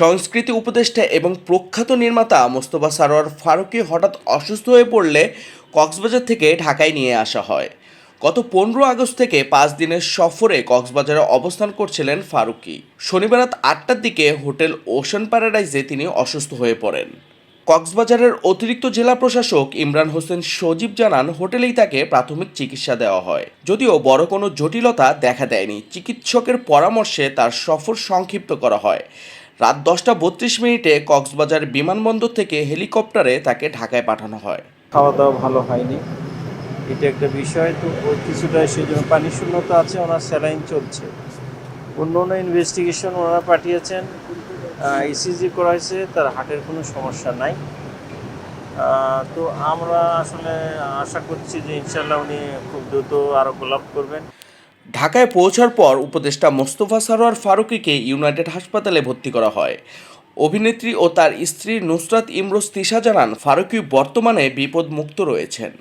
সংস্কৃতি উপদেষ্টা এবং প্রখ্যাত নির্মাতা মোস্তফা সারোয়ার ফারুকি হঠাৎ অসুস্থ হয়ে পড়লে কক্সবাজার থেকে ঢাকায় নিয়ে আসা হয়। গত পনেরো আগস্ট থেকে পাঁচ দিনের সফরে কক্সবাজারে অবস্থান করছিলেন ফারুকি। শনিবার রাত আটটার দিকে হোটেল ওশান প্যারাডাইজে তিনি অসুস্থ হয়ে পড়েন। কক্সবাজারের অতিরিক্ত জেলা প্রশাসক ইমরান হোসেন সজীব জানান, হোটেলেই তাকে প্রাথমিক চিকিৎসা দেওয়া হয়। যদিও বড় কোনো জটিলতা দেখা দেয়নি, চিকিৎসকের পরামর্শে তার সফর সংক্ষিপ্ত করা হয়। রাত দশটা বত্রিশ মিনিটে কক্সবাজার বিমানবন্দর থেকে হেলিকপ্টারে তাকে ঢাকায় পাঠানো হয়। খাওয়া দাওয়া ভালো হয়নি। এটা একটা বিষয়, তো কিছুটা সেই জন্য পানি শূন্যতা আছে, ওনার স্যালাইন চলছে। অন্য অন্য ইনভেস্টিগেশন ওনারা পাঠিয়েছেন ইসিজি করা হয়েছে তার হার্টের কোনো সমস্যা নাই। তো আমরা আসলে আশা করছি যে ইনশাল্লাহ উনি খুব দ্রুত আরও গোলাপ করবেন। ঢাকায় পৌঁছার পর উপদেষ্টা মোস্তফা সারোয়ার ফারুকিকে ইউনাইটেড হাসপাতালে ভর্তি করা হয়। অভিনেত্রী ও তার স্ত্রী নুসরাত ইমরোজ তিশা জানান, ফারুকি বর্তমানে বিপদমুক্ত রয়েছেন।